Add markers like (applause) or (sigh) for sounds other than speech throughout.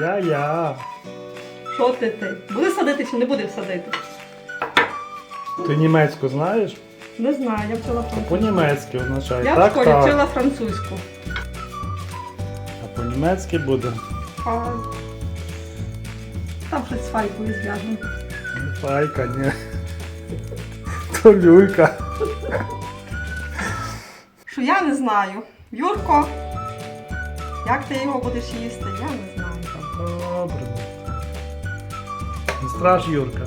Я-я. Що ти ти? Буде садити чи не буде садити? Ти німецьку знаєш? Не знаю, я вчила французьку. По-німецьки означає. Я в школі так. вчила французьку. А по-німецьки буде. А... Там щось з файкою зв'язано. Ну, Файка, ні. То люлька. Що я не знаю. Юрко, як ти його будеш їсти, я не знаю. Добре. Не страш, Юрка.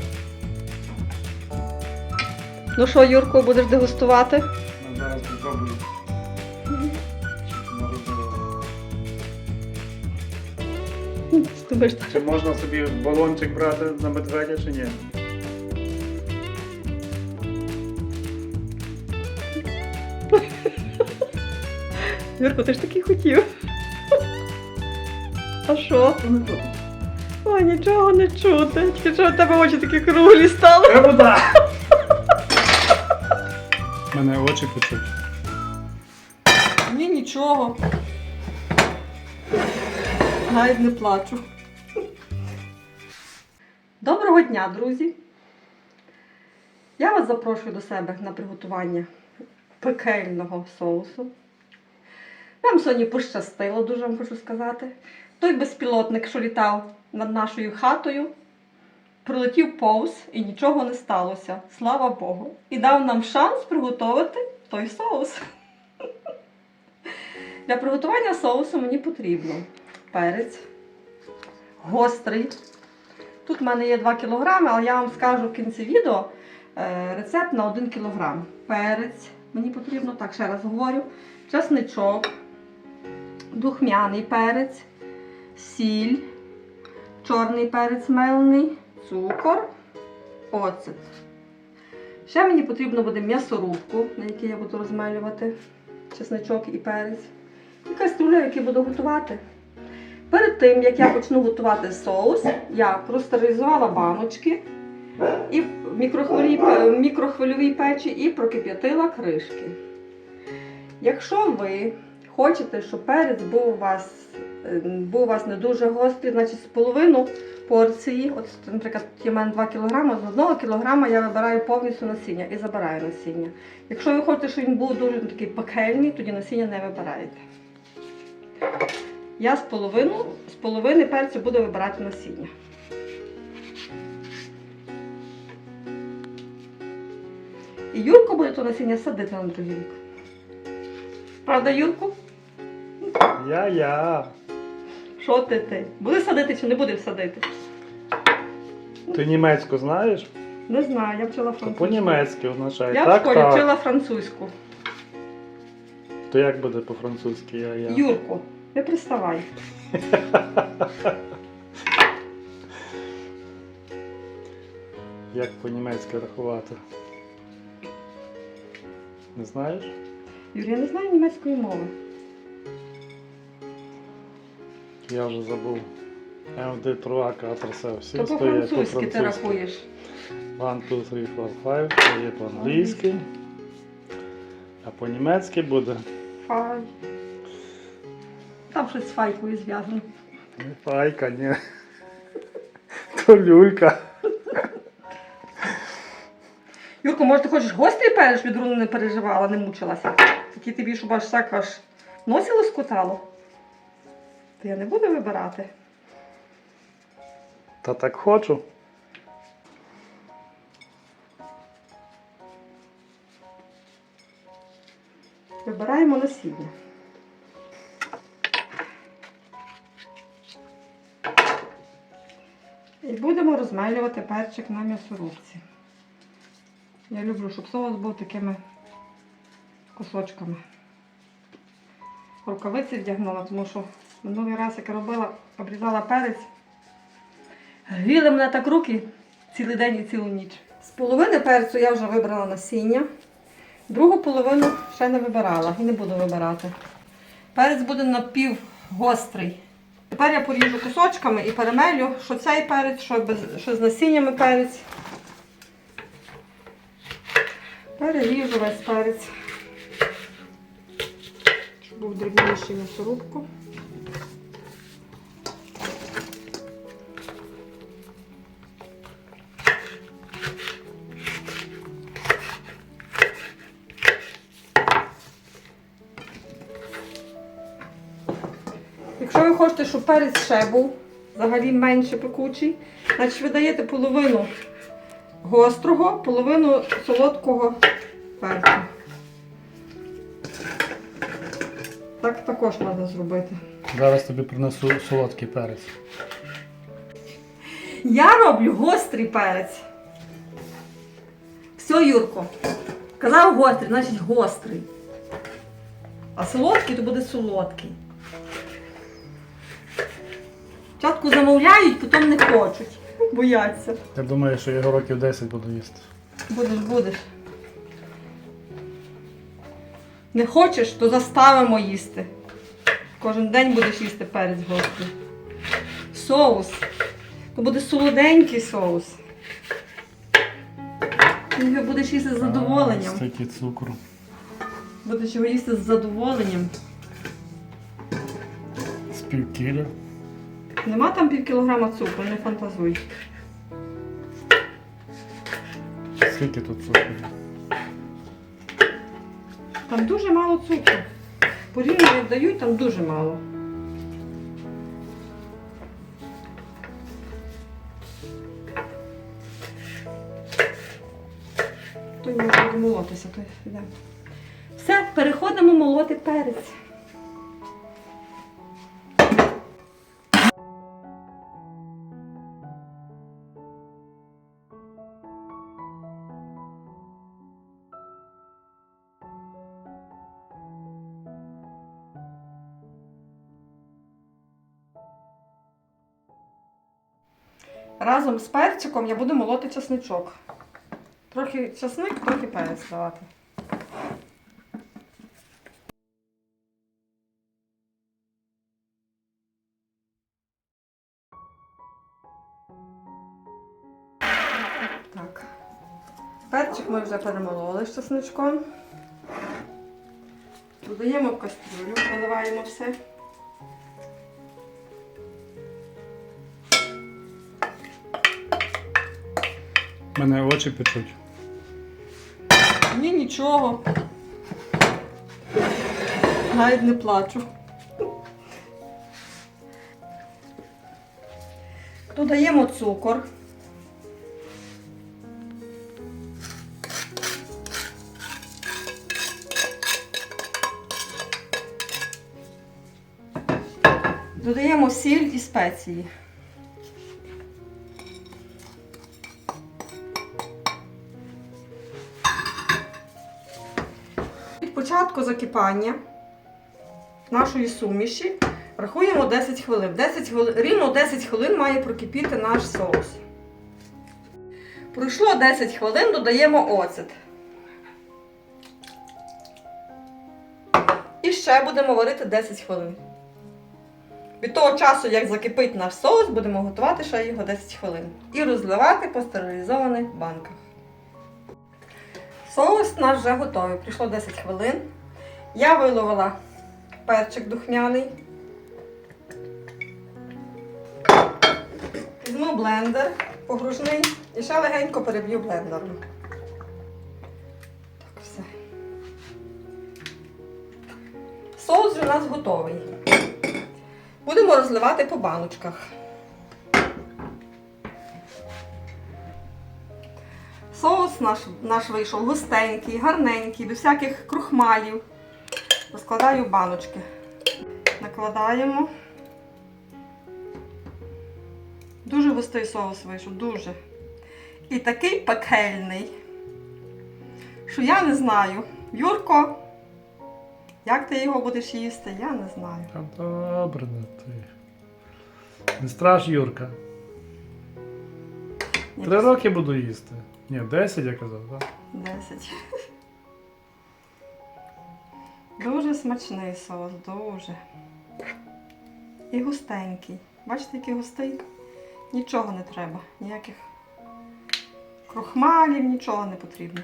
Ну що, Юрко, будеш дегустувати? Ну, зараз попробую. Ти будеш так. Чи можна собі балончик брати на медведя чи ні? Юрко, ти ж такий хотів. А що? Ой, нічого не чути. Тільки що в тебе очі такі круглі стали. Треба да! Мене очі печуть. Ні, нічого. Навіть не плачу. Доброго дня, друзі! Я вас запрошую до себе на приготування пекельного соусу. Нам сьогодні пощастило, дуже вам хочу сказати. Той безпілотник, що літав над нашою хатою, прилетів повз і нічого не сталося. Слава Богу. І дав нам шанс приготувати той соус. (laughs) Для приготування соусу мені потрібно перець гострий. Тут в мене є 2 кг, але я вам скажу в кінці відео е, рецепт на 1 кг. Перець мені потрібно, так ще раз говорю, чесничок, духмяний перець, сіль, чорний перець мелений, цукор, оцет. Ще мені потрібно буде м'ясорубку, на якій я буду розмелювати чесничок і перець. І кастрюля, яку буду готувати. Перед тим, як я почну готувати соус, я простерилізувала баночки і в мікрохвильовій печі і прокип'ятила кришки. Якщо ви хочете, щоб перець був у вас, е, був у вас не дуже гострий, значить з половину порції, от, наприклад, в мене 2 кг, з 1 кг я вибираю повністю насіння і забираю насіння. Якщо ви хочете, щоб він був дуже такий пекельний, тоді насіння не вибираєте. Я з половину, з половини перцю буду вибирати насіння. І Юрко буде то насіння садити на другий рік. Правда, Юрку? Я-я. Що ти ти? Буде садити чи не буде садити? Ти німецьку знаєш? Не знаю, я вчила То французьку. по-німецьки означає. Я так, в школі так. вчила французьку. То як буде по-французьки я-я? Юрку, не приставай. (laughs) Як по-німецьки рахувати? Не знаєш? Юрій, я не знаю німецької мови. Я вже забув. МД Труака Атраса всі То по-французьки ти рахуєш. 1, 2, 3, 4, 5, це є по-англійськи. А по-німецьки буде Фай. Там щось з файкою зв'язано. не файка, ні. То люлька. Юрко, може ти хочеш гострий перець від руни не переживала, не мучилася? Такий тобі, щоб аж так аж носі лоскотало? То я не буду вибирати. Та так хочу. Вибираємо насіння. І будемо розмелювати перчик на м'ясорубці. Я люблю, щоб соус був такими кусочками. Рукавиці вдягнула, тому що минулий раз, як робила, обрізала перець. Гріли мене так руки цілий день і цілу ніч. З половини перцю я вже вибрала насіння. Другу половину ще не вибирала і не буду вибирати. Перець буде напівгострий. Тепер я поріжу кусочками і перемелю, що цей перець, що, без, що з насіннями перець. Переріжу весь перець. Щоб був дрібніший м'ясорубку. Щоб перець ще був взагалі менше пекучий, значить ви даєте половину гострого, половину солодкого перцю. Так також можна зробити. Зараз тобі принесу солодкий перець. Я роблю гострий перець. Все, Юрко. Казав гострий, значить гострий. А солодкий то буде солодкий. Спочатку замовляють, потім не хочуть. Бояться. Я думаю, що його років 10 буду їсти. Будеш, будеш. Не хочеш, то заставимо їсти. Кожен день будеш їсти перець гострий. Соус. То буде солоденький соус. Ти його будеш їсти з задоволенням. Стільки цукру. Будеш його їсти з задоволенням. З пів кіля. Нема там пів кілограма цукру, не фантазуй. Скільки тут цукру? Там дуже мало цукру. Порівняно як дають, там дуже мало. То не буде молотися, то йде. Все, переходимо молоти перець. Разом з перчиком я буду молоти чесничок. Трохи чесник, трохи перець давати. Так. Перчик ми вже перемололи з чесничком. Додаємо в кастрюлю, наливаємо все. Мене очі печуть. Ні, нічого. Навіть не плачу. Додаємо цукор. Додаємо сіль і спеції. Початку закипання нашої суміші рахуємо 10 хвилин. 10 хвилин. Рівно 10 хвилин має прокипіти наш соус. Пройшло 10 хвилин, додаємо оцет. І ще будемо варити 10 хвилин. Від того часу, як закипить наш соус, будемо готувати ще його 10 хвилин. І розливати по стерилізованих банках. Соус наш вже готовий. Прийшло 10 хвилин. Я виловила перчик духмяний. Візьму блендер погружний і ще легенько переб'ю блендером. Так, все. Соус у нас готовий. Будемо розливати по баночках. Соус наш, наш вийшов густенький, гарненький, без всяких крухмалів. Розкладаю баночки. Накладаємо. Дуже густий соус вийшов, дуже. І такий пекельний, що я не знаю. Юрко, як ти його будеш їсти, я не знаю. Та добре, не ти. Не страш, Юрка. Три роки буду їсти. Ні, 10 я казав, так? 10. Дуже смачний соус, дуже. І густенький. Бачите, який густий? Нічого не треба. Ніяких крохмалів, нічого не потрібно.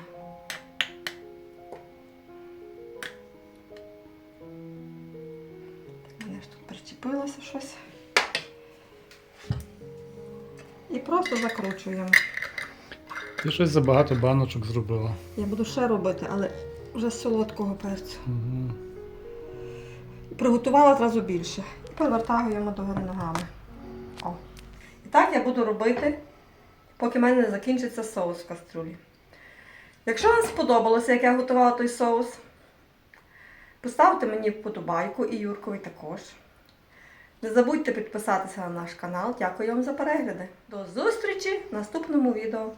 Мене ж тут причепилося щось. І просто закручуємо. Ти щось забагато баночок зробила. Я буду ще робити, але вже з солодкого перцю. Угу. Приготувала зразу більше. І Перевертаємо догори ногами. О. І так я буду робити, поки в мене не закінчиться соус в кастрюлі. Якщо вам сподобалося, як я готувала той соус, поставте мені вподобайку і Юркові також. Не забудьте підписатися на наш канал. Дякую вам за перегляди. До зустрічі в наступному відео.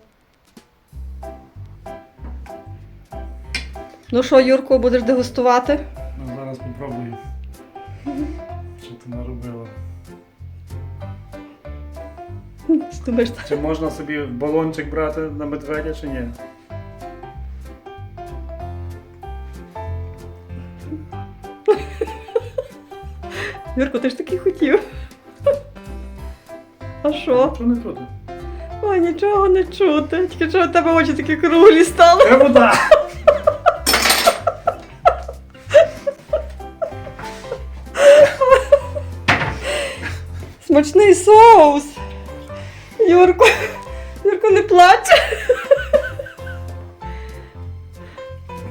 Ну що, Юрко, будеш дегустувати? Ну, зараз попробую. Що ти наробила? Думаєш, Чи можна собі балончик брати на медведя чи ні? Юрко, ти ж такий хотів. А що? Що не чути? Ой, нічого не чути. Тільки що в тебе очі такі круглі стали. Це вода! Смачний соус. Юрко, Юрко, не плаче.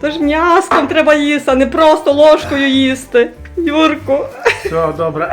Тож м'яском треба їсти, а не просто ложкою їсти. Юрко. Все, добре.